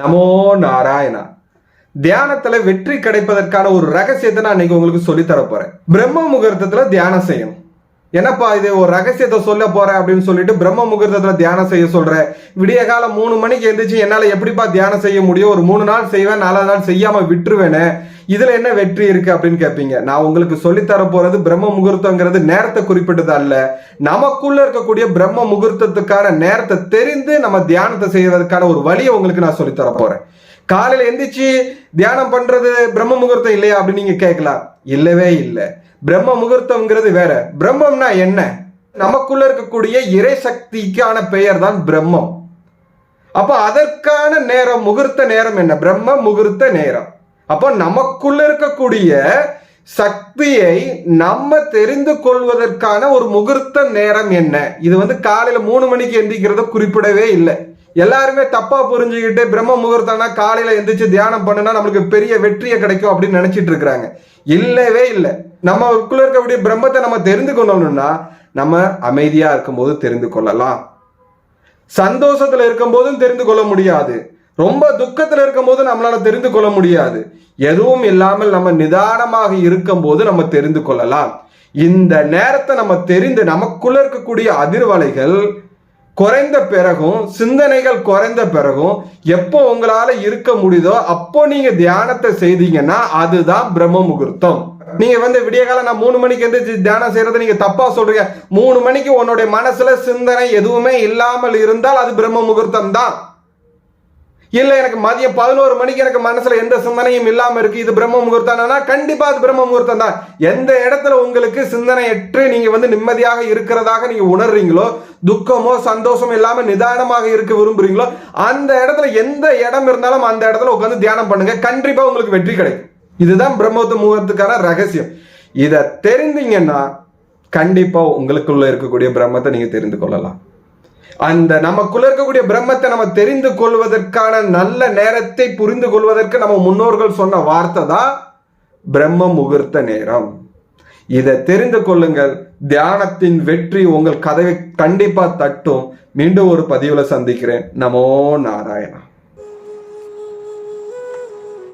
நமோ நாராயணா. தியானத்துல வெற்றி கிடைப்பதற்கான ஒரு ரகசியத்தை நான் இன்னைக்கு உங்களுக்கு சொல்லித்தர போறேன். பிரம்ம முகூர்த்தத்துல தியானம் செய்யணும். என்னப்பா இது ஒரு ரகசியத்தை சொல்ல போறேன் அப்படின்னு சொல்லிட்டு பிரம்ம முகூர்த்தத்துல தியானம் செய்ய சொல்றேன் விடிய காலம் மூணு மணிக்கு எந்திரிச்சு என்னால எப்படிப்பா தியானம் செய்ய முடியும்? ஒரு மூணு நாள் செய்வேன் நாலாவது நாள் செய்யாம விட்டுருவேனே. இதுல என்ன வெற்றி இருக்கு அப்படின்னு கேட்பீங்க நான் உங்களுக்கு சொல்லித்தர போறது பிரம்ம முகூர்த்தங்கிறது நேரத்தை குறிப்பிட்டது அல்ல. நமக்குள்ள இருக்கக்கூடிய பிரம்ம முகூர்த்தத்துக்கான நேரத்தை தெரிந்து நம்ம தியானத்தை செய்வதற்கான ஒரு வழியை உங்களுக்கு நான் சொல்லித்தர போறேன். காலையில எந்திரிச்சு தியானம் பண்றது பிரம்ம முகூர்த்தம் இல்லையா அப்படின்னு நீங்க கேட்கலாம். இல்லவே இல்லை. பிரம்ம முகூர்த்தம்ங்கிறது வேற. பிரம்மம்னா என்ன? நமக்குள்ள இருக்கக்கூடிய இறை சக்திக்கான பெயர் தான் பிரம்மம். அப்போ அதற்கான நேரம் முகூர்த்த நேரம் என்ன? பிரம்ம முகூர்த்த நேரம். அப்போ நமக்குள்ள இருக்கக்கூடிய சக்தியை நம்ம தெரிந்து கொள்வதற்கான ஒரு முகூர்த்த நேரம் என்ன? இது வந்து காலையில மூணு மணிக்கு எந்திக்கிறத குறிப்பிடவே இல்லை. எல்லாருமே தப்பா புரிஞ்சுக்கிட்டு பிரம்ம முகூர்த்தம்னா காலையில எந்திரிச்சு தியானம் பண்ணுனா நம்மளுக்கு பெரிய வெற்றியை கிடைக்கும் அப்படின்னு நினைச்சிட்டு இருக்கிறாங்க. இல்லவே இல்லை. நம்ம நம்மக்குள்ள இருக்கக்கூடிய பிரம்மத்தை நம்ம தெரிந்து கொள்ளணும்னா நம்ம அமைதியா இருக்கும்போது தெரிந்து கொள்ளலாம். சந்தோஷத்துல இருக்கும்போதும் தெரிந்து கொள்ள முடியாது. ரொம்ப துக்கத்துல இருக்கும்போது நம்மளால தெரிந்து கொள்ள முடியாது. எதுவும் இல்லாமல் நம்ம நிதானமாக இருக்கும் போது நம்ம தெரிந்து கொள்ளலாம். இந்த நேரத்தை நம்ம தெரிந்து நமக்குள்ள இருக்கக்கூடிய அதிர்வலைகள் குறைந்த பிறகும் சிந்தனைகள் குறைந்த பிறகும் எப்போ உங்களால இருக்க முடியுதோ அப்போ நீங்க தியானத்தை செய்தீங்கன்னா அதுதான் பிரம்ம முகூர்த்தம். நீங்க வந்து விடிய காலம் நான் மூணு மணிக்கு எந்திரிச்சு தியானம் செய்யறது நீங்க தப்பா சொல்றீங்க. மூணு மணிக்கு உன்னுடைய மனசுல சிந்தனை எதுவுமே இல்லாமல் இருந்தால் அது பிரம்ம முகூர்த்தம் தான். இல்லை எனக்கு மதியம் பதினோரு மணிக்கு எனக்கு மனசில் எந்த சிந்தனையும் இல்லாமல் இருக்குது இது பிரம்ம முகூர்த்தம்னா கண்டிப்பாக அது பிரம்ம முகூர்த்தம் தான். எந்த இடத்துல உங்களுக்கு சிந்தனையற்று நீங்கள் வந்து நிம்மதியாக இருக்கிறதாக நீங்கள் உணர்றீங்களோ துக்கமோ சந்தோஷமோ இல்லாமல் நிதானமாக இருக்க விரும்புகிறீங்களோ அந்த இடத்துல எந்த இடம் இருந்தாலும் அந்த இடத்துல உட்காந்து தியானம் பண்ணுங்கள் கண்டிப்பாக உங்களுக்கு வெற்றி கிடைக்கும். இதுதான் பிரம்மத்து முகூர்த்துக்கான ரகசியம். இதை தெரிந்தீங்கன்னா கண்டிப்பாக உங்களுக்குள்ளே இருக்கக்கூடிய பிரம்மத்தை நீங்கள் தெரிந்து கொள்ளலாம். அந்த நமக்குள்ள இருக்கக்கூடிய பிரம்மத்தை நம்ம தெரிந்து கொள்வதற்கான நல்ல நேரத்தை புரிந்து கொள்வதற்கு நம்ம முன்னோர்கள் சொன்ன வார்த்தை தான் பிரம்ம முகூர்த்த நேரம். இதை தெரிந்து கொள்ளுங்கள். தியானத்தின் வெற்றி உங்கள் கதவை கண்டிப்பா தட்டும். மீண்டும் ஒரு பதிவுல சந்திக்கிறேன். நமோ நாராயணா.